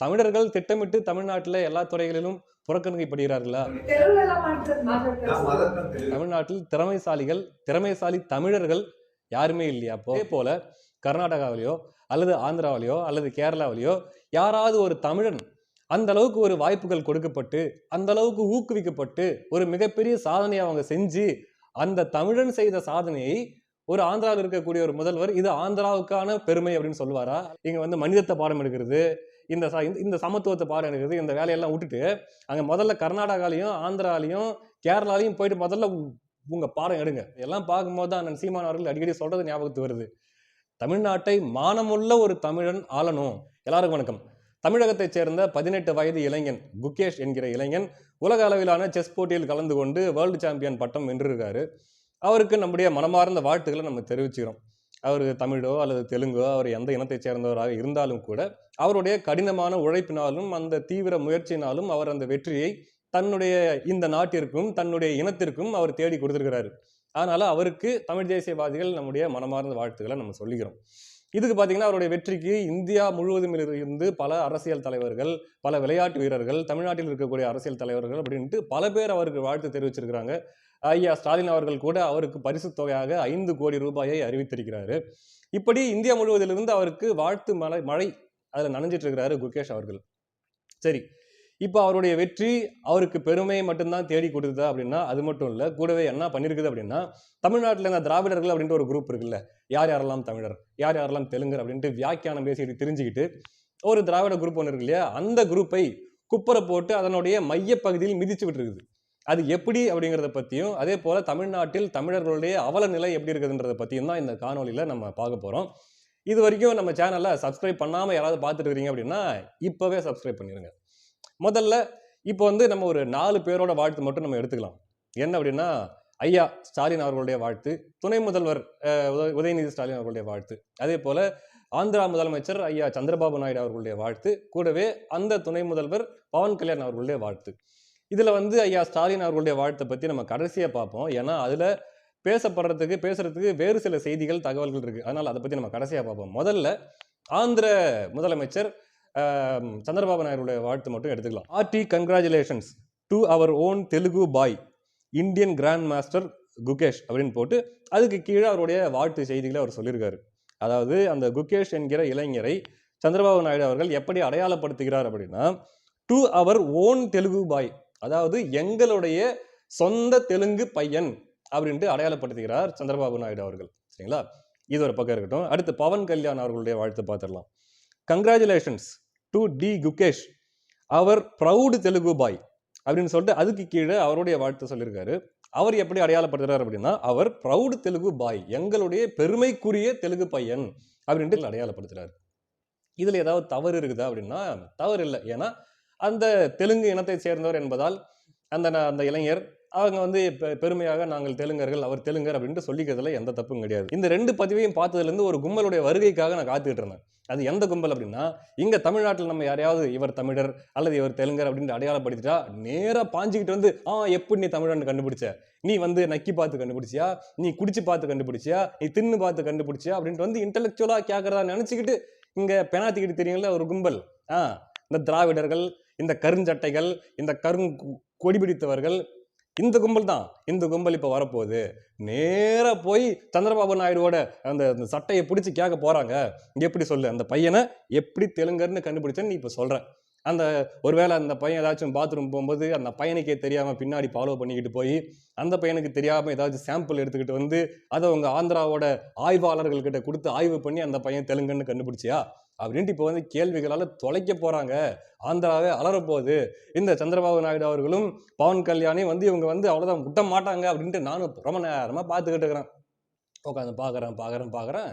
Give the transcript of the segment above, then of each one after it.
தமிழர்கள் திட்டமிட்டு தமிழ்நாட்டில் எல்லா துறைகளிலும் புறக்கணிக்கப்படுகிறார்களா? தமிழ்நாட்டில் திறமைசாலிகள் திறமைசாலி தமிழர்கள் யாருமே இல்லையா? அதே போல கர்நாடகாவிலேயோ அல்லது ஆந்திராவிலேயோ அல்லது கேரளாவிலேயோ யாராவது ஒரு தமிழன் அந்த அளவுக்கு ஒரு வாய்ப்புகள் கொடுக்கப்பட்டு அந்த அளவுக்கு ஊக்குவிக்கப்பட்டு ஒரு மிகப்பெரிய சாதனையை அவங்க செஞ்சு அந்த தமிழன் செய்த சாதனையை ஒரு ஆந்திராவில் இருக்கக்கூடிய ஒரு முதல்வர் இது ஆந்திராவுக்கான பெருமை அப்படின்னு சொல்லுவாரா? இங்க வந்து மனிதத்தை பாடம் எடுக்கிறது இந்த இந்த- இந்த சமத்துவத்தை பாடம் எடுக்கிறது இந்த வேலையெல்லாம் விட்டுட்டு அங்கே முதல்ல கர்நாடகாலையும் ஆந்திராலையும் கேரளாலையும் போயிட்டு முதல்ல உங்கள் பாடம் எடுங்க. இதெல்லாம் பார்க்கும்போது தான் அண்ணன் சீமான் அவர்கள் அடிக்கடி சொல்கிறது ஞாபகத்து வருது. தமிழ்நாட்டை மானமுள்ள ஒரு தமிழன் ஆளணும். எல்லாருக்கும் வணக்கம். தமிழகத்தைச் சேர்ந்த பதினெட்டு வயது இளைஞன் குகேஷ் என்கிற இளைஞன் உலக அளவிலான செஸ் போட்டியில் கலந்து கொண்டு வேர்ல்டு சாம்பியன் பட்டம் வென்றிருக்காரு. அவருக்கு நம்முடைய மனமார்ந்த வாழ்த்துக்களை நம்ம தெரிவிச்சுக்கிறோம். அவர் தமிழோ அல்லது தெலுங்கோ அவர் எந்த இனத்தைச் சேர்ந்தவராக இருந்தாலும் கூட அவருடைய கடினமான உழைப்பினாலும் அந்த தீவிர முயற்சியினாலும் அவர் அந்த வெற்றியை தன்னுடைய இந்த நாட்டிற்கும் தன்னுடைய இனத்திற்கும் அவர் தேடி கொடுத்திருக்கிறாரு. அதனால் அவருக்கு தமிழ் தேசியவாதிகள் நம்முடைய மனமார்ந்த வாழ்த்துக்களை நம்ம சொல்லிக்கிறோம். இதுக்கு பார்த்தீங்கன்னா அவருடைய வெற்றிக்கு இந்தியா முழுவதும் இருந்து பல அரசியல் தலைவர்கள் பல விளையாட்டு வீரர்கள் தமிழ்நாட்டில் இருக்கக்கூடிய அரசியல் தலைவர்கள் அப்படின்ட்டு பல பேர் அவருக்கு வாழ்த்து தெரிவிச்சிருக்கிறாங்க. ஐயா ஸ்டாலின் அவர்கள் கூட அவருக்கு பரிசு தொகையாக ஐந்து கோடி ரூபாயை அறிவித்திருக்கிறாரு. இப்படி இந்தியா முழுவதிலிருந்து அவருக்கு வாழ்த்து மழை மழை அதில் நனைஞ்சிட்டு இருக்கிறாரு குகேஷ் அவர்கள். சரி இப்போ அவருடைய வெற்றி அவருக்கு பெருமையை மட்டும்தான் தேடி கொடுத்ததா அப்படின்னா அது மட்டும் இல்லை கூடவே என்ன பண்ணியிருக்குது அப்படின்னா தமிழ்நாட்டில் இந்த திராவிடர்கள் அப்படின்ட்டு ஒரு குரூப் இருக்குல்ல யார் யாரெல்லாம் தமிழர் யார் யாரெல்லாம் தெலுங்கர் அப்படின்ட்டு வியாக்கியானம் பேசிட்டு தெரிஞ்சுக்கிட்டு ஒரு திராவிட குரூப் ஒன்று இருக்கு இல்லையா அந்த குரூப்பை குப்பரை போட்டு அதனுடைய மையப்பகுதியில் மிதிச்சு விட்டுருக்குது. அது எப்படி அப்படிங்கிறத பற்றியும் அதே போல் தமிழ்நாட்டில் தமிழர்களுடைய அவல நிலை எப்படி இருக்குதுன்றத பற்றியும் தான் இந்த காணொலியில் நம்ம பார்க்க போகிறோம் இது வரைக்கும் நம்ம சேனலை சப்ஸ்கிரைப் பண்ணாமல் யாராவது பார்த்துட்டு இருக்கீங்க அப்படின்னா இப்போவே சப்ஸ்கிரைப் பண்ணிடுங்க முதல்ல இப்போ வந்து நம்ம ஒரு நாலு பேரோட வாழ்த்து மட்டும் நம்ம எடுத்துக்கலாம். என்ன அப்படின்னா ஐயா ஸ்டாலின் அவர்களுடைய வாழ்த்து துணை முதல்வர் உதயநிதி ஸ்டாலின் அவர்களுடைய வாழ்த்து அதே போல் ஆந்திரா முதலமைச்சர் ஐயா சந்திரபாபு நாயுடு அவர்களுடைய வாழ்த்து கூடவே அந்த துணை முதல்வர் பவன் கல்யாண் அவர்களுடைய வாழ்த்து. இதில் வந்து ஐயா ஸ்டாலின் அவர்களுடைய வாழ்த்தை பற்றி நம்ம கடைசியாக பார்ப்போம் ஏன்னா அதில் பேசப்படுறதுக்கு பேசுறதுக்கு வேறு சில செய்திகள் தகவல்கள் இருக்குது அதனால் அதை பற்றி நம்ம கடைசியாக பார்ப்போம் முதல்ல ஆந்திர முதலமைச்சர் சந்திரபாபு நாயுடைய வாழ்த்து மட்டும் எடுத்துக்கலாம். RT congratulations to our own Telugu boy Indian grandmaster Gukesh அப்படின்னு போட்டு அதுக்கு கீழே அவருடைய வாழ்த்து செய்திகளை அவர் சொல்லியிருக்காரு. அதாவது அந்த குகேஷ் என்கிற இளைஞரை சந்திரபாபு நாயுடு அவர்கள் எப்படி அடையாளப்படுத்துகிறார் அப்படின்னா to our own Telugu boy அதாவது எங்களுடைய சொந்த தெலுங்கு பையன் அப்படின்ட்டு அடையாளப்படுத்துகிறார் சந்திரபாபு நாயுடு அவர்கள். சரிங்களா? இது ஒரு பக்கம் இருக்கட்டும். அடுத்து பவன் கல்யாண் அவர்களுடைய வாழ்த்து பார்த்துடலாம். Congratulations to D Gukesh our proud Telugu boy அப்படின்னு சொல்லிட்டு அதுக்கு கீழே அவருடைய வாழ்த்து சொல்லியிருக்காரு. அவர் எப்படி அடையாளப்படுத்துறாரு அப்படின்னா அவர் ப்ரௌடு தெலுங்கு பாய் எங்களுடைய பெருமைக்குரிய தெலுங்கு பையன் அப்படின்ட்டு அடையாளப்படுத்துறாரு. இதில் ஏதாவது தவறு இருக்குதா அப்படின்னா தவறு இல்லை. ஏன்னா அந்த தெலுங்கு இனத்தை சேர்ந்தவர் என்பதால் அந்த அந்த இளைஞர் அவங்க வந்து பெருமையாக நாங்கள் தெலுங்கர்கள் அவர் தெலுங்கர் அப்படின்ட்டு சொல்லிக்கிறதுல எந்த தப்பும் கிடையாது. இந்த ரெண்டு பதிவையும் பார்த்ததுலேருந்து ஒரு கும்பலுடைய வருகைக்காக நான் காத்துக்கிட்டு இருந்தேன். அது எந்த கும்பல் அப்படின்னா இங்கே தமிழ்நாட்டில் நம்ம யாரையாவது இவர் தமிழர் அல்லது இவர் தெலுங்கர் அப்படின்ட்டு அடையாளப்படுத்திட்டா நேராக பாஞ்சிக்கிட்டு வந்து ஆ எப்படி நீ தமிழன் கண்டுபிடிச்ச? நீ வந்து நக்கி பார்த்து கண்டுபிடிச்சியா? நீ குடிச்சு பார்த்து கண்டுபிடிச்சியா? நீ தின்னு பார்த்து கண்டுபிடிச்சியா? அப்படின்ட்டு வந்து இன்டலெக்சுவலாக கேட்குறதா நினச்சிக்கிட்டு இங்கே பெனாத்திக்கிட்டு தெரியுங்களே ஒரு கும்பல். ஆ இந்த திராவிடர்கள் இந்த கருஞ்சட்டைகள் இந்த கருங் கொடி பிடித்தவர்கள் இந்த கும்பல் தான் இந்த கும்பல் இப்போ வரப்போகுது. நேராக போய் சந்திரபாபு நாயுடுவோட அந்த அந்த சட்டையை பிடிச்சி கேட்க போகிறாங்க எப்படி சொல்லு? அந்த பையனை எப்படி தெலுங்கர்னு கண்டுபிடிச்சேன்னு நீ இப்போ சொல்கிறேன் அந்த ஒருவேளை அந்த பையன் ஏதாச்சும் பாத்ரூம் போகும்போது அந்த பையனுக்கே தெரியாமல் பின்னாடி ஃபாலோ பண்ணிக்கிட்டு போய் அந்த பையனுக்கு தெரியாமல் ஏதாச்சும் சாம்பிள் எடுத்துக்கிட்டு வந்து அதை உங்கள் ஆந்திராவோட ஆய்வாளர்கள்கிட்ட கொடுத்து ஆய்வு பண்ணி அந்த பையன் தெலுங்குன்னு கண்டுபிடிச்சியா? அப்படின்ட்டு இப்போ வந்து கேள்விகளால் தொலைக்க போகிறாங்க ஆந்திராவே அலறப்போகுது. இந்த சந்திரபாபு நாயுடு அவர்களும் பவன் கல்யாணி வந்து இவங்க வந்து அவ்வளோதான் விட்ட மாட்டாங்க அப்படின்ட்டு நானும் ரொம்ப நேரமாக பார்த்துக்கிட்டு இருக்கிறேன். உட்காந்து பார்க்குறேன் பார்க்குறேன் பார்க்குறேன்.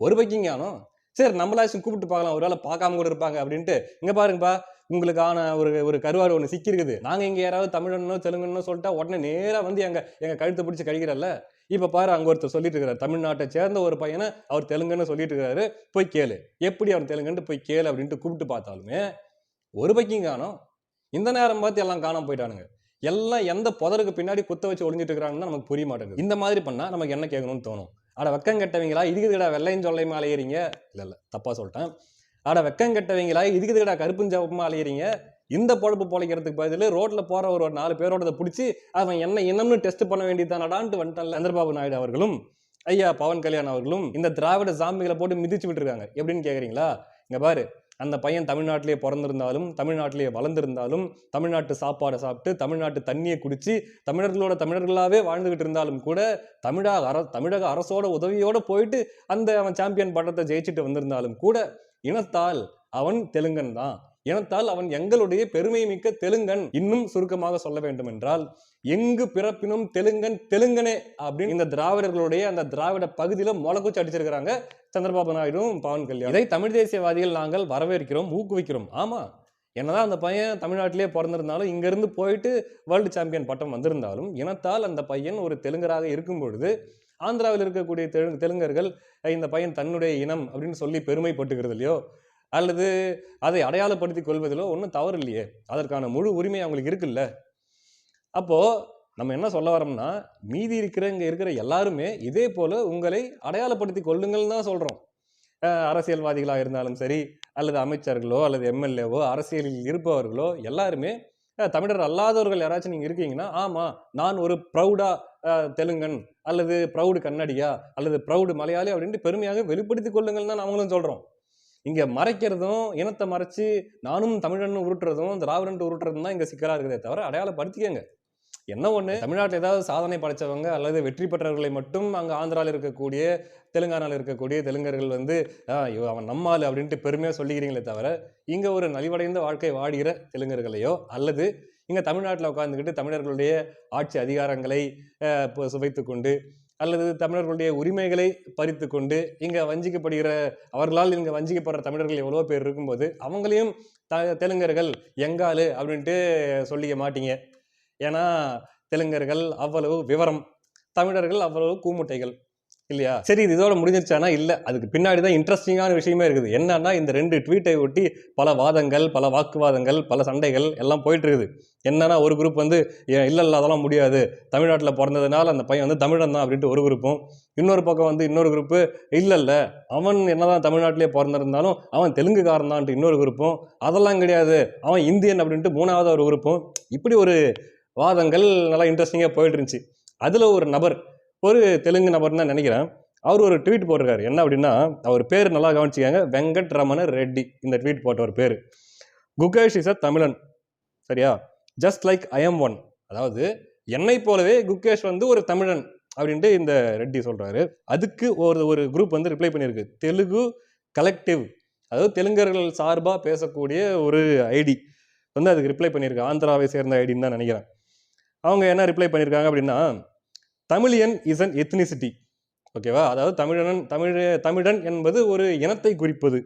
ஒரு பைக்கிங்கானோ சரி நம்மளாச்சும் கூப்பிட்டு பார்க்கலாம். ஒருவேளை பார்க்காம கூட இருப்பாங்க அப்படின்ட்டு. இங்கே பாருங்கப்பா உங்களுக்கான ஒரு ஒரு கருவாடு ஒன்று சிக்கிருக்குது நாங்கள் இங்கே யாராவது தமிழனோ தெலுங்குனோ சொல்லிட்டா உடனே நேராக வந்து எங்கள் எங்கள் கழுத்தை பிடிச்சி கழிக்கிறல்ல இப்போ பாரு அங்கே ஒருத்தர் சொல்லிட்டு இருக்கிறார் தமிழ்நாட்டை சேர்ந்த ஒரு பையனை அவர் தெலுங்குன்னு சொல்லிட்டு இருக்காரு. போய் கேளு. எப்படி அவர் தெலுங்குன்ட்டு போய் கேளு அப்படின்ட்டு கூப்பிட்டு பார்த்தாலுமே ஒரு பைக்கிங் காணோம். இந்த நேரம் பார்த்து எல்லாம் காணாமல் போயிட்டானுங்க. எல்லாம் எந்த புதருக்கு பின்னாடி குத்த வச்சு ஒளிஞ்சிட்டு இருக்கிறாங்கன்னு நமக்கு புரிய மாட்டேங்குது. இந்த மாதிரி பண்ணால் நமக்கு என்ன கேட்கணும்னு தோணும்? ஆட வெக்கம் கெட்டவங்களா? இதுக்குடா வெள்ளையும் சொல்லை மேலே ஏறீங்க இல்லை தப்பாக தப்பா சொல்லிட்டேன். ஆட வெக்கம் கெட்டவங்களா? இதுக்கு இதுக்கடா கருப்புஞ்சாப்பமா அலையிறீங்க? இந்த பொழப்பு பொழைக்கிறதுக்கு பதில் ரோட்டில் போகிற ஒரு ஒரு நாலு பேரோட பிடிச்சி அவன் என்ன இனம்னு டெஸ்ட் பண்ண வேண்டியதானடான்ட்டு வந்துட்டான் சந்திரபாபு நாயுடு அவர்களும் ஐயா பவன் கல்யாண் அவர்களும் இந்த திராவிட சாமிகளை போட்டு மிதிச்சு விட்டுருக்காங்க. எப்படின்னு கேட்குறீங்களா இங்கே பாரு அந்த பையன் தமிழ்நாட்டிலேயே பிறந்திருந்தாலும் தமிழ்நாட்டிலேயே வளர்ந்திருந்தாலும் தமிழ்நாட்டு சாப்பாடை சாப்பிட்டு தமிழ்நாட்டு தண்ணியை குடித்து தமிழர்களோட தமிழர்களாகவே வாழ்ந்துகிட்டு இருந்தாலும் கூட தமிழக அர தமிழக அரசோட உதவியோடு போயிட்டு அந்த அவன் சாம்பியன் பட்டத்தை ஜெயிச்சுட்டு வந்திருந்தாலும் கூட இனத்தால் அவன் தெலுங்கன் தான். இனத்தால் அவன் எங்களுடைய பெருமை மிக்க தெலுங்கன். இன்னும் சுருக்கமாக சொல்ல வேண்டும் என்றால் எங்கு பிறப்பினும் தெலுங்கன் தெலுங்கனே அப்படின்னு இந்த திராவிடர்களுடைய அந்த திராவிட பகுதியில முளக்குச்சி அடிச்சிருக்கிறாங்க சந்திரபாபு நாயுடும் பவன் கல்யாண் இதை தமிழ் தேசியவாதிகள் நாங்கள் வரவேற்கிறோம் ஊக்குவிக்கிறோம். ஆமா என்னதான் அந்த பையன் தமிழ்நாட்டிலே பிறந்திருந்தாலும் இங்கேருந்து போயிட்டு வேர்ல்டு சாம்பியன் பட்டம் வந்திருந்தாலும் இனத்தால் அந்த பையன் ஒரு தெலுங்கராக இருக்கும் பொழுது ஆந்திராவில் இருக்கக்கூடிய தெலுங்கு தெலுங்கர்கள் இந்த பையன் தன்னுடைய இனம் அப்படின்னு சொல்லி பெருமைப்பட்டுக்கிறது இல்லையோ? அல்லது அதை அடையாளப்படுத்தி கொள்வதிலோ ஒன்றும் தவறு இல்லையே. அதற்கான முழு உரிமை அவங்களுக்கு இருக்குல்ல. அப்போது நம்ம என்ன சொல்ல வரோம்னா மீதி இருக்கிறவங்க இருக்கிற எல்லாருமே இதே போல் உங்களை அடையாளப்படுத்தி கொள்ளுங்கள்னு தான் சொல்கிறோம் அரசியல்வாதிகளாக இருந்தாலும் சரி அல்லது அமைச்சர்களோ அல்லது எம்எல்ஏவோ அரசியலில் இருப்பவர்களோ எல்லாருமே தமிழர் அல்லாதவர்கள் யாராச்சும் நீங்கள் இருக்கீங்கன்னா ஆமாம் நான் ஒரு ப்ரௌடாக தெலுங்கன் அல்லது ப்ரௌடு கன்னடியா அல்லது ப்ரௌடு மலையாளி அப்படின்ட்டு பெருமையாக வெளிப்படுத்திக் கொள்ளுங்கள் தான் அவங்களும் சொல்கிறோம் இங்கே மறைக்கிறதும் இனத்தை மறைச்சு நானும் தமிழன் உருட்டுறதும் திராவிடன் உருட்டுறதும் தான் இங்கே சிக்கலாக இருக்குதே தவிர அடையாளப்படுத்திக்கங்க. என்ன ஒன்று தமிழ்நாட்டில் ஏதாவது சாதனை படைச்சவங்க அல்லது வெற்றி பெற்றவர்களை மட்டும் அங்கே ஆந்திராவில் இருக்கக்கூடிய தெலுங்கானாவில் இருக்கக்கூடிய தெலுங்கர்கள் வந்து ஐயோ அவன் நம்மாள் அப்படின்ட்டு பெருமையாக சொல்லிக்கிறீங்களே தவிர இங்கே ஒரு நலிவடைந்த வாழ்க்கை வாடுகிற தெலுங்கர்களையோ அல்லது இங்கே தமிழ்நாட்டில் உட்காந்துக்கிட்டு தமிழர்களுடைய ஆட்சி அதிகாரங்களை இப்போ பு- கொண்டு அல்லது தமிழர்களுடைய உரிமைகளை பறித்து கொண்டு இங்கே வஞ்சிக்கப்படுகிற அவர்களால் இங்கே வஞ்சிக்கப்படுற தமிழர்கள் எவ்வளோ பேர் இருக்கும்போது அவங்களையும் த தெலுங்கர்கள் எங்காலு அப்படின்ட்டு சொல்லிக்க மாட்டீங்க. ஏன்னா தெலுங்கர்கள் அவ்வளவு விவரம் தமிழர்கள் அவ்வளவு கூமுட்டைகள். இல்லையா? சரி இது இதோட முடிஞ்சிருச்சானா இல்லை. அதுக்கு பின்னாடி தான் இன்ட்ரெஸ்டிங்கான விஷயமே இருக்குது. என்னன்னா இந்த ரெண்டு ட்வீட்டை ஒட்டி பல வாதங்கள் பல வாக்குவாதங்கள் பல சண்டைகள் எல்லாம் போயிட்டு இருக்குது என்னன்னா ஒரு குரூப் வந்து இல்லை இல்லை அதெல்லாம் முடியாது. தமிழ்நாட்டில் பிறந்ததுனால அந்த பையன் வந்து தமிழன் தான் அப்படின்ட்டு ஒரு குரூப்பும் இன்னொரு பக்கம் வந்து இன்னொரு குரூப்பு இல்லை இல்லை அவன் என்னதான் தமிழ்நாட்டிலே பிறந்திருந்தாலும் அவன் தெலுங்குக்காரன் தான்ட்டு இன்னொரு குரூப்பும் அதெல்லாம் கிடையாது. அவன் இந்தியன் அப்படின்ட்டு மூணாவது ஒரு குரூப்பும் இப்படி ஒரு வாதங்கள் நல்லா இன்ட்ரெஸ்டிங்காக போயிட்டு இருந்துச்சு அதில் ஒரு நபர் ஒரு தெலுங்கு நபர்னு தான் நினைக்கிறேன். அவர் ஒரு ட்வீட் போட்டிருக்காரு. என்ன அப்படின்னா அவர் பேர் நல்லா கவனிச்சிக்காங்க. வெங்கட் ரமண ரெட்டி. இந்த ட்வீட் போட்ட ஒரு பேர். குகேஷ் இஸ் அ தமிழன். சரியா? Just like I am one அதாவது என்னை போலவே குகேஷ் வந்து ஒரு தமிழன் அப்படின்ட்டு இந்த ரெட்டி சொல்கிறாரு அதுக்கு ஒரு ஒரு குரூப் வந்து ரிப்ளை பண்ணியிருக்கு. தெலுங்கு கலெக்டிவ் அதாவது தெலுங்கர்கள் சார்பாக பேசக்கூடிய ஒரு ஐடி வந்து அதுக்கு ரிப்ளை பண்ணியிருக்கு. ஆந்திராவை சேர்ந்த ஐடின்னு தான் நினைக்கிறேன். அவங்க என்ன ரிப்ளை பண்ணியிருக்காங்க அப்படின்னா தமிழியன் இஸ் அன் எத்னிசிட்டி ஓகேவா அதாவது தமிழன் தமிழ் தமிழன் என்பது ஒரு இனத்தை குறிப்பது.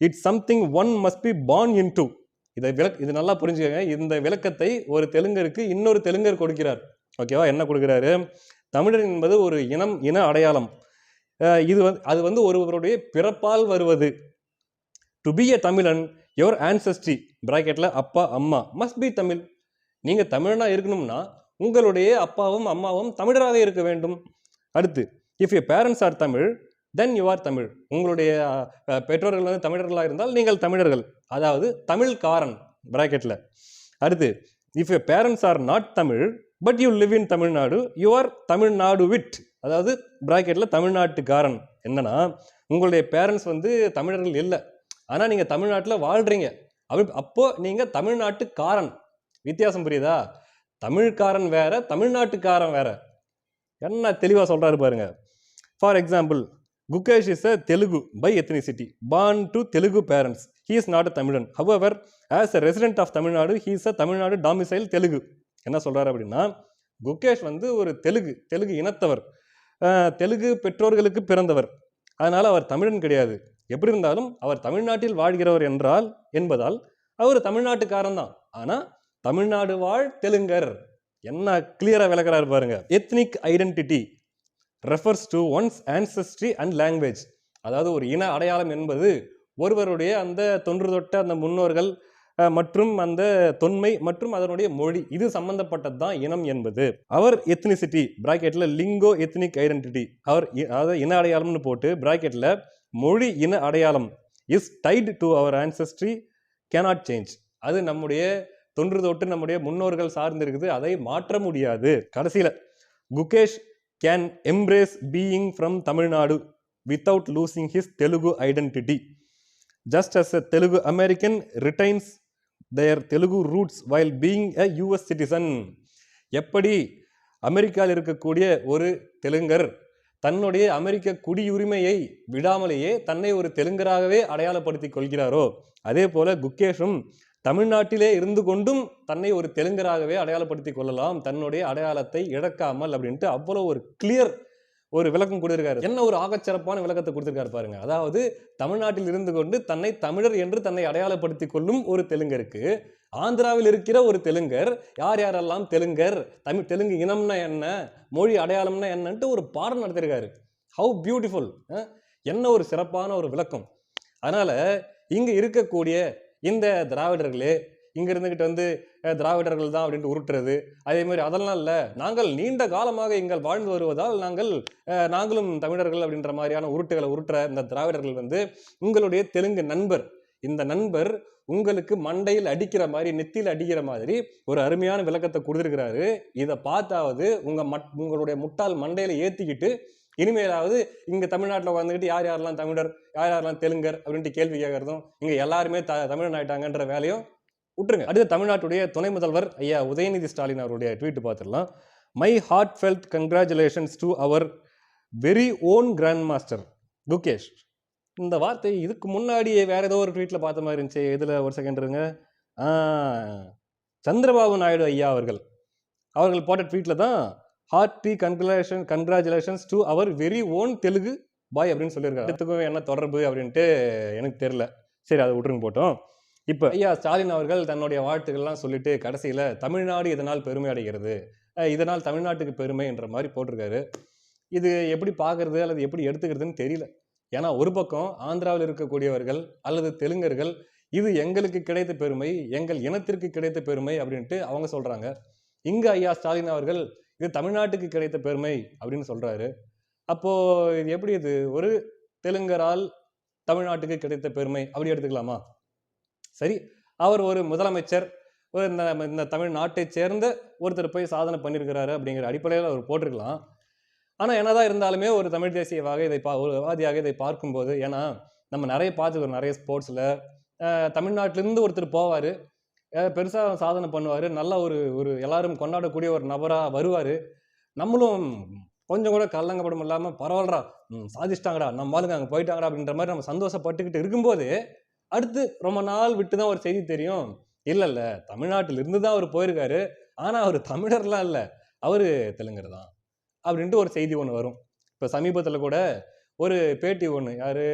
It's something one must be born into இதை விளக் இது நல்லா புரிஞ்சுக்கங்க. இந்த விளக்கத்தை ஒரு தெலுங்கருக்கு இன்னொரு தெலுங்கர் கொடுக்கிறார். ஓகேவா என்ன கொடுக்குறாரு? தமிழன் என்பது ஒரு இனம் இன அடையாளம். இது வந்து அது வந்து ஒருவருடைய பிறப்பால் வருவது. டு பி எ தமிழன் யுவர் ஆன்சஸ்ட்ரி ப்ராக்கெட்டில் அப்பா அம்மா மஸ்ட் பி தமிழ். நீங்கள் தமிழனாக இருக்கணும்னா உங்களுடைய அப்பாவும் அம்மாவும் தமிழராக இருக்க வேண்டும். அடுத்து if you parents are Tamil then you are Tamil. உங்களுடைய பெற்றோர்கள் வந்து தமிழர்களாக இருந்தால் நீங்கள் தமிழர்கள். அதாவது தமிழ்காரன் பிராக்கெட்டில் அடுத்து if you parents are not Tamil but you live in Tamil Nadu you are Tamil Nadu with. அதாவது பிராக்கெட்டில் தமிழ்நாட்டுக்காரன். என்னன்னா உங்களுடைய பேரண்ட்ஸ் வந்து தமிழர்கள் இல்லை. ஆனால் நீங்கள் தமிழ்நாட்டில் வாழ்கிறீங்க அப்படி அப்போ நீங்கள் தமிழ்நாட்டுக்காரன். வித்தியாசம் புரியுதா? தமிழ்காரன் வேற தமிழ்நாட்டுக்காரன் வேற. என்ன தெளிவாக சொல்கிறாரு பாருங்க. For example Gukesh is a Telugu by ethnicity born to Telugu parents he is not a தமிழன் however as a resident of Tamil Nadu he is a Tamil Nadu domicile Telugu என்ன சொல்கிறாரு அப்படின்னா குகேஷ் வந்து ஒரு தெலுங்கு தெலுங்கு இனத்தவர். தெலுங்கு பெற்றோர்களுக்கு பிறந்தவர். அதனால் அவர் தமிழன் கிடையாது. எப்படி இருந்தாலும் அவர் தமிழ்நாட்டில் வாழ்கிறவர் என்றால் என்பதால் அவர் தமிழ்நாட்டுக்காரன் தான். ஆனால் தமிழ்நாடு வாழ் தெலுங்கர். என்ன கிளியராக விளக்குறாரு பாருங்க. Ethnic identity refers to one's ancestry and language அதாவது ஒரு இன அடையாளம் என்பது ஒருவருடைய அந்த தொன்று தொட்ட அந்த முன்னோர்கள் மற்றும் அந்த தொன்மை மற்றும் அதனுடைய மொழி. இது சம்பந்தப்பட்டது தான் இனம் என்பது. அவர் எத்னிசிட்டி பிராக்கெட்டில் லிங்கோ எத்னிக் ஐடென்டிட்டி அவர் இ- அதாவது இன அடையாளம்னு போட்டு பிராக்கெட்டில் மொழி இன அடையாளம் is tied to our ancestry cannot change அது நம்முடைய தொன்று தொட்டு நம்முடைய முன்னோர்கள் சார்ந்திருக்குது. அதை மாற்ற முடியாது. கடைசியில் Gukesh can embrace being from Tamil Nadu without losing his Telugu identity just as a Telugu American retains their Telugu roots while being a US citizen எப்படி அமெரிக்காவில் இருக்கக்கூடிய ஒரு தெலுங்கர் தன்னுடைய அமெரிக்க குடியுரிமையை விடாமலேயே தன்னை ஒரு தெலுங்கராகவே அடையாளப்படுத்திக் கொள்கிறாரோ அதே போல குக்கேஷும் தமிழ்நாட்டிலே இருந்து கொண்டும் தன்னை ஒரு தெலுங்கராகவே அடையாளப்படுத்தி கொள்ளலாம். தன்னுடைய அடையாளத்தை இழக்காமல் அப்படின்ட்டு அவ்வளோ ஒரு கிளியர் ஒரு விளக்கம் கொடுத்திருக்காரு. என்ன ஒரு ஆகச்சிறப்பான விளக்கத்தை கொடுத்திருக்காரு பாருங்க. அதாவது தமிழ்நாட்டில் இருந்து கொண்டு தன்னை தமிழர் என்று தன்னை அடையாளப்படுத்தி கொள்ளும் ஒரு தெலுங்கருக்கு ஆந்திராவில் இருக்கிற ஒரு தெலுங்கர் யார் யாரெல்லாம் தெலுங்கர் தமிழ் தெலுங்கு இனம்னா என்ன மொழி அடையாளம்னா என்னன்ட்டு ஒரு பாடம் நடத்திருக்காரு. ஹவு பியூட்டிஃபுல் என்ன ஒரு சிறப்பான ஒரு விளக்கம். அதனால் இங்கே இருக்கக்கூடிய இந்த திராவிடர்களே இங்கே இருந்துக்கிட்டு வந்து திராவிடர்கள் தான் அப்படின்ட்டு உருட்டுறது. அதே மாதிரி அதெல்லாம் இல்லை. நாங்கள் நீண்ட காலமாக எங்கள் வாழ்ந்து வருவதால் நாங்கள் நாங்களும் தமிழர்கள் அப்படின்ற மாதிரியான உருட்டுகளை உருட்டுற இந்த திராவிடர்கள் வந்து உங்களுடைய தெலுங்கு நண்பர். இந்த நண்பர் உங்களுக்கு மண்டையில் அடிக்கிற மாதிரி நெத்தியில் அடிக்கிற மாதிரி ஒரு அருமையான விளக்கத்தை கொடுத்துருக்கிறாரு. இதை பார்த்தாவது உங்கள் மட் உங்களுடைய முட்டாள் மண்டையில் ஏற்றிக்கிட்டு இனிமேலாவது இங்கே தமிழ்நாட்டில் உட்காந்துக்கிட்டு யார் யாரெல்லாம் தமிழர் யார் யாரெல்லாம் தெலுங்கர் அப்படின்ட்டு கேள்வி கேட்கறதும் இங்கே எல்லாருமே த தமிழன் ஆயிட்டாங்கன்ற வேலையும் விட்டுருங்க அடுத்து தமிழ்நாட்டுடைய துணை முதல்வர் ஐயா உதயநிதி ஸ்டாலின் அவருடைய ட்வீட் பார்த்துடலாம். My heartfelt congratulations to our very own grand master Gukesh இந்த வார்த்தை இதுக்கு முன்னாடியே வேற ஏதோ ஒரு ட்வீட்டில் பார்த்த மாதிரி இருந்துச்சு. எதில்? ஒரு செகண்ட் இருங்க. சந்திரபாபு நாயுடு ஐயா அவர்கள். அவர்கள் போட்ட ட்வீட்டில் தான் hearty congratulation congratulations to our very own Telugu boy அப்படின்னு சொல்லியிருக்காரு. இதுக்கும் என்ன தொடர்பு அப்படின்ட்டு எனக்கு தெரியல. சரி அதை விட்டுருங்க போட்டோம். இப்போ ஐயா ஸ்டாலின் அவர்கள் தன்னுடைய வாழ்த்துக்கள்லாம் சொல்லிட்டு கடைசியில் தமிழ்நாடு இதனால் பெருமை அடைகிறது? இதனால் தமிழ்நாட்டுக்கு பெருமை என்ற மாதிரி போட்டிருக்காரு. இது எப்படி பார்க்கறது அல்லது எப்படி எடுத்துக்கிறதுன்னு தெரியல. ஏன்னா ஒரு பக்கம் ஆந்திராவில் இருக்கக்கூடியவர்கள் அல்லது தெலுங்கர்கள் இது எங்களுக்கு கிடைத்த பெருமை எங்கள் இனத்திற்கு கிடைத்த பெருமை அப்படின்ட்டு அவங்க சொல்கிறாங்க இங்கே ஐயா ஸ்டாலின் அவர்கள் இது தமிழ்நாட்டுக்கு கிடைத்த பெருமை அப்படின்னு சொல்கிறாரு அப்போது இது எப்படி இது? ஒரு தெலுங்கரால் தமிழ்நாட்டுக்கு கிடைத்த பெருமை. அப்படி எடுத்துக்கலாமா? சரி. அவர் ஒரு முதலமைச்சர். ஒரு இந்த இந்த தமிழ்நாட்டை சேர்ந்த ஒருத்தர் போய் சாதனை பண்ணியிருக்கிறாரு அப்படிங்கிற அடிப்படையில் அவர் போட்டிருக்கலாம். ஆனால் என்னதான் இருந்தாலுமே ஒரு தமிழ் தேசியவாக இதை பா ஒரு வாதியாக இதை பார்க்கும்போது ஏன்னா நம்ம நிறைய பார்த்துக்கிறோம் நிறைய ஸ்போர்ட்ஸில் தமிழ்நாட்டிலேருந்து ஒருத்தர் போவார். பெருசாக சாதனை பண்ணுவார். நல்ல ஒரு ஒரு எல்லாரும் கொண்டாடக்கூடிய ஒரு நபராக வருவார். நம்மளும் கொஞ்சம் கூட கல்லங்கப்படம் இல்லாமல் பரவாயில்லடா சாதிச்சிட்டாங்கடா நம்ம ஆளுங்க அங்கே போயிட்டாங்கடா அப்படின்ற மாதிரி நம்ம சந்தோஷப்பட்டுக்கிட்டு இருக்கும்போது அடுத்து ரொம்ப நாள் விட்டு தான் ஒரு செய்தி தெரியும். இல்லை இல்லை தமிழ்நாட்டில் இருந்து தான் அவர் போயிருக்காரு. ஆனால் அவர் தமிழர்லாம் இல்லை. அவர் தெலுங்கர் தான் அப்படின்ட்டு ஒரு செய்தி ஒன்று வரும். இப்போ சமீபத்தில் கூட ஒரு பேட்டி ஒன்று யார்?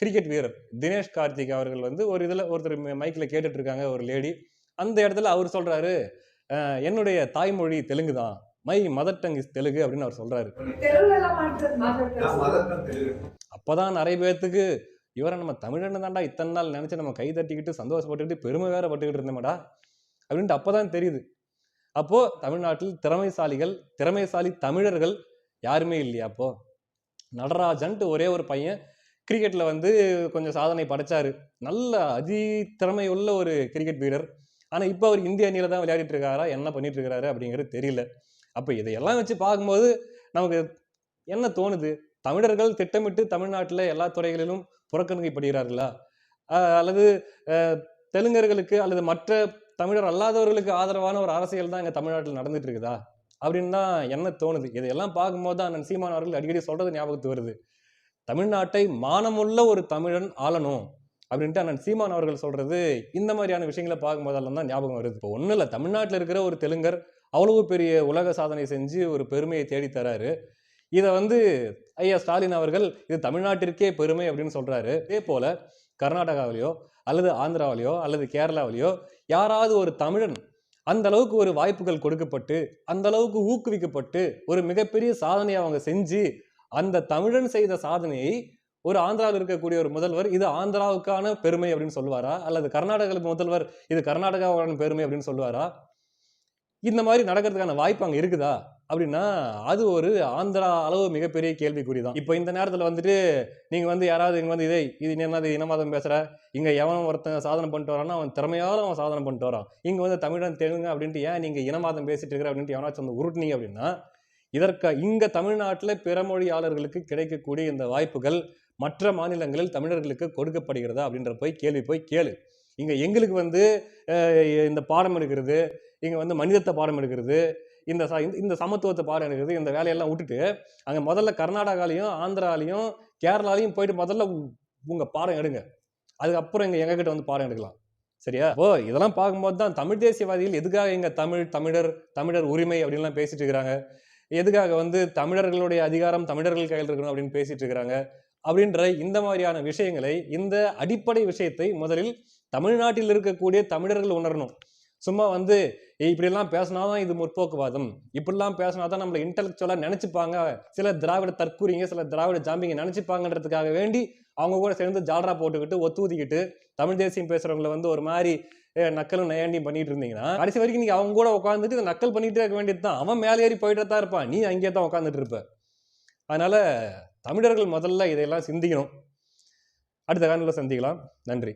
கிரிக்கெட் வீரர். தினேஷ் கார்த்திக் அவர்கள் வந்து ஒரு இதில் ஒருத்தர் மைக்கில் கேட்டுட்டு இருக்காங்க ஒரு லேடி அந்த இடத்துல அவர் சொல்கிறாரு என்னுடைய தாய்மொழி தெலுங்கு தான். My mother tongue is Telugu அப்படின்னு அவர் சொல்கிறாரு தெலுங்குல நிறைய பேர்த்துக்கு இவரை நம்ம தமிழன் தான்டா இத்தனை நாள் நினச்சி நம்ம கை தட்டிக்கிட்டு சந்தோஷப்பட்டுக்கிட்டு பெருமை வேற பட்டுக்கிட்டு இருந்தோம்டா அப்படின்ட்டு அப்பதான் தெரியுது. அப்போது தமிழ்நாட்டில் திறமைசாலிகள் திறமைசாலி தமிழர்கள் யாருமே இல்லையா அப்போ? நடராஜன்ட்டு ஒரே ஒரு பையன் கிரிக்கெட்டில் வந்து கொஞ்சம் சாதனை படைச்சார். நல்ல அதி திறமையுள்ள உள்ள ஒரு கிரிக்கெட் வீரர். ஆனால் இப்போ அவர் இந்திய அணியில் தான் விளையாடிட்டு இருக்காரா? என்ன பண்ணிட்டு இருக்காரு? அப்படிங்கிறது தெரியல. அப்போ இதையெல்லாம் வச்சு பார்க்கும்போது நமக்கு என்ன தோணுது? தமிழர்கள் திட்டமிட்டு தமிழ்நாட்டில் எல்லா துறைகளிலும் புறக்கணிக்கப்படுகிறார்களா அல்லது தெலுங்கர்களுக்கு அல்லது மற்ற தமிழர் அல்லாதவர்களுக்கு ஆதரவான ஒரு அரசியல் தான் இங்கே தமிழ்நாட்டில் நடந்துட்டு இருக்குதா? அப்படின்னு தான் என்ன தோணுது? இதையெல்லாம் பார்க்கும்போது தான் அண்ணன் சீமான் அவர்கள் அடிக்கடி சொல்றது ஞாபகத்து வருது. தமிழ்நாட்டை மானமுள்ள ஒரு தமிழன் ஆளணும் அப்படின்ட்டு அண்ணன் சீமான் அவர்கள் சொல்றது இந்த மாதிரியான விஷயங்களை பார்க்கும்போதெல்லாம் தான் ஞாபகம் வருது. இப்போ ஒன்றும் இல்லை தமிழ்நாட்டில் இருக்கிற ஒரு தெலுங்கர் அவ்வளவு பெரிய உலக சாதனை செஞ்சு ஒரு பெருமையை தேடி தராரு. இதை வந்து ஐயா ஸ்டாலின் அவர்கள் இது தமிழ்நாட்டிற்கே பெருமை அப்படின்னு சொல்றாரு. இதே போல கர்நாடகாவிலேயோ அல்லது ஆந்திராவிலேயோ அல்லது கேரளாவிலேயோ யாராவது ஒரு தமிழன் அந்த அளவுக்கு ஒரு வாய்ப்புகள் கொடுக்கப்பட்டு அந்த அளவுக்கு ஊக்குவிக்கப்பட்டு ஒரு மிகப்பெரிய சாதனையை அவங்க செஞ்சு அந்த தமிழன் செய்த சாதனையை ஒரு ஆந்திராவில் இருக்கக்கூடிய ஒரு முதல்வர் இது ஆந்திராவுக்கான பெருமை அப்படின்னு சொல்லுவாரா? அல்லது கர்நாடக முதல்வர் இது கர்நாடகாவோட பெருமை அப்படின்னு சொல்லுவாரா? இந்த மாதிரி நடக்கிறதுக்கான வாய்ப்பு அங்கே இருக்குதா? அப்படின்னா அது ஒரு ஆந்திரா அளவு மிகப்பெரிய கேள்விக்குறி தான் இப்போ இந்த நேரத்தில் வந்துட்டு நீங்கள் வந்து யாராவது இங்கே வந்து இதே இது என்னது இனவாதம் பேசுகிற இங்கே எவன் ஒருத்தன் சாதனை பண்ணிட்டு வரான்னா அவன் திறமையால அவன் சாதனை பண்ணிட்டு வரான். இங்கே வந்து தமிழன் தெலுங்கு அப்படின்ட்டு ஏன் நீங்கள் இனவாதம் பேசிட்டு இருக்கிற அப்படின்ட்டு எவனாச்சும் வந்து உருட்டுனீங்க அப்படின்னா இதற்கு இங்கே தமிழ்நாட்டில் பிற மொழியாளர்களுக்கு கிடைக்கக்கூடிய இந்த வாய்ப்புகள் மற்ற மாநிலங்களில் தமிழர்களுக்கு கொடுக்கப்படுகிறதா அப்படின்ற போய் கேள்வி போய் கேளு. இங்கே எங்களுக்கு வந்து இந்த பாடம் எடுக்கிறது இங்கே வந்து மனிதத்தை பாடம் எடுக்கிறது இந்த ச இந்த- சமத்துவத்தை பாடம் எடுக்கிறது இந்த வேலையெல்லாம் விட்டுட்டு அங்கே முதல்ல கர்நாடகாலையும் ஆந்திராலையும் கேரளாலையும் போயிட்டு முதல்ல உங்கள் பாடம் எடுங்க. அதுக்கப்புறம் இங்கே எங்ககிட்ட வந்து பாடம் எடுக்கலாம். சரியா? ஓ இதெல்லாம் பார்க்கும்போது தான் தமிழ் தேசியவாதிகள் எதுக்காக எங்கள் தமிழ் தமிழர் தமிழர் உரிமை அப்படின்லாம் பேசிட்டு இருக்கிறாங்க? எதுக்காக வந்து தமிழர்களுடைய அதிகாரம் தமிழர்கள் கையில் இருக்கணும் அப்படின்னு பேசிட்டு இருக்கிறாங்க? அப்படின்ற இந்த மாதிரியான விஷயங்களை இந்த அடிப்படை விஷயத்தை முதலில் தமிழ்நாட்டில் இருக்கக்கூடிய தமிழர்கள் உணரணும். சும்மா வந்து இப்படிலாம் பேசினாதான் இது முற்போக்குவாதம். இப்படிலாம் பேசினாதான் நம்மளை இன்டலெக்சுவலாக நினச்சிப்பாங்க. சில திராவிட தற்கூறிங்க சில திராவிட ஜாம்பிங்க நினச்சிப்பாங்கன்றதுக்காக வேண்டி அவங்க கூட சேர்ந்து ஜால்ரா போட்டுக்கிட்டு ஒத்துதிக்கிட்டு தமிழ் தேசியம் பேசுகிறவங்களை வந்து ஒரு மாதிரி நக்கலும் நயாண்டியும் பண்ணிட்டு இருந்தீங்கன்னா கடைசி வரைக்கும் நீங்க அவங்க கூட உட்காந்துட்டு இந்த நக்கல் பண்ணிட்டே இருக்க வேண்டியது தான் அவன் மேலே ஏறி போயிட்டு தான் இருப்பான். நீ அங்கேயே தான் உட்காந்துட்டு இருப்ப. அதனால தமிழர்கள் முதல்ல இதையெல்லாம் சிந்திக்கணும். அடுத்த காணொலியில் சந்திக்கலாம். நன்றி.